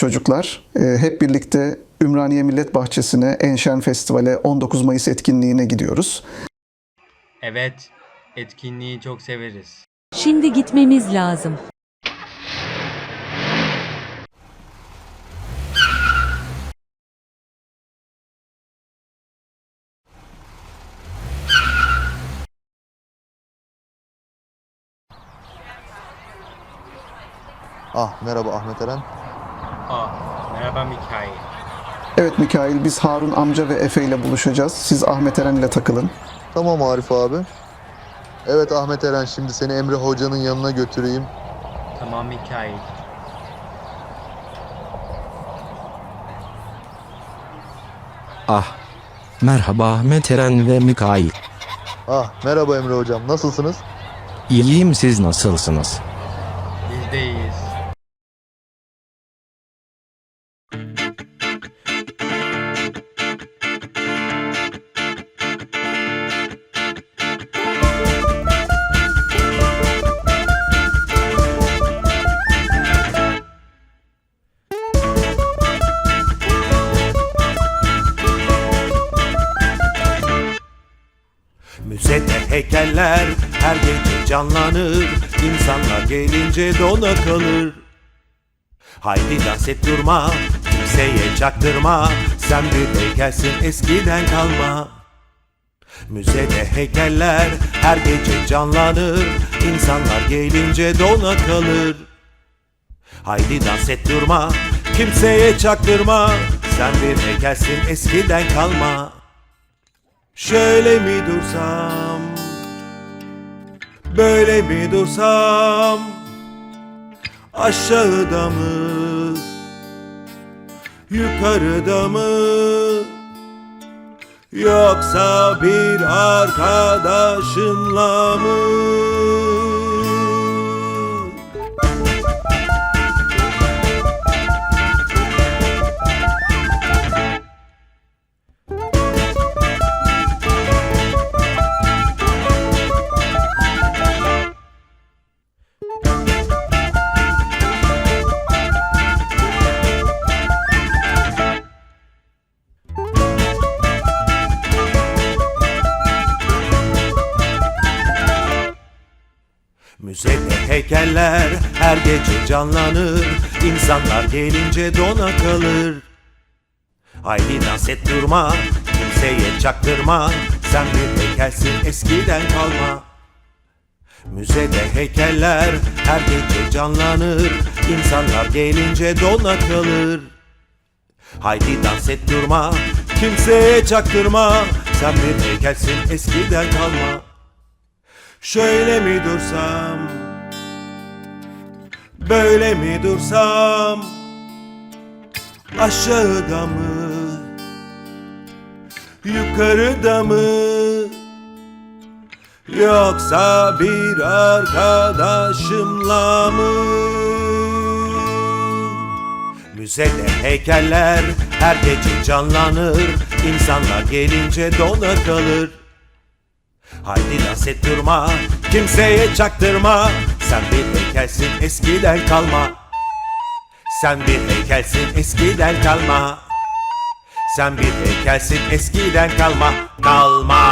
çocuklar, e, hep birlikte Ümraniye Millet Bahçesi'ne Enşen Festival'e 19 Mayıs etkinliğine gidiyoruz. Evet, etkinliği çok severiz. Şimdi gitmemiz lazım. Ah merhaba Ahmet Eren. Aa, merhaba Mikail. Evet Mikail, biz Harun amca ve Efe ile buluşacağız. Siz Ahmet Eren ile takılın. Tamam Arif abi. Evet Ahmet Eren şimdi seni Emre Hoca'nın yanına götüreyim. Tamam Mikail. Ah, merhaba Ahmet Eren ve Mikail. Ah merhaba Emre Hocam nasılsınız? İyiyim siz nasılsınız? Biz de iyiyiz. Müzede heykeller her gece canlanır. İnsanlar gelince dona kalır. Haydi dans et durma Kimseye çaktırma. Sen bir heykelsin eskiden kalma. Müzede heykeller her gece canlanır. İnsanlar gelince dona kalır. Haydi dans et durma Kimseye çaktırma. Sen bir heykelsin eskiden kalma Şöyle mi dursam? Böyle mi dursam? Aşağıda mı? Yukarıda mı? Yoksa bir arkadaşımla mı Müzede heykeller her gece canlanır. İnsanlar gelince dona kalır. Haydi dans et durma Kimseye çaktırma. Sen bir heykelsin eskiden kalma Müzede heykeller her gece canlanır. İnsanlar gelince dona kalır Haydi dans et durma Kimseye çaktırma. Sen bir heykelsin eskiden kalma. Şöyle mi dursam? Böyle mi dursam? Aşağıda mı? Yukarıda mı Yoksa bir arkadaşımla mı? Müzede heykeller her gece canlanır İnsanlar gelince dona kalır. Haydi dans et durma Kimseye çaktırma Sen bir heykelsin eskiden kalma. Sen bir heykelsin eskiden kalma. Sen bir heykelsin eskiden kalma. Kalma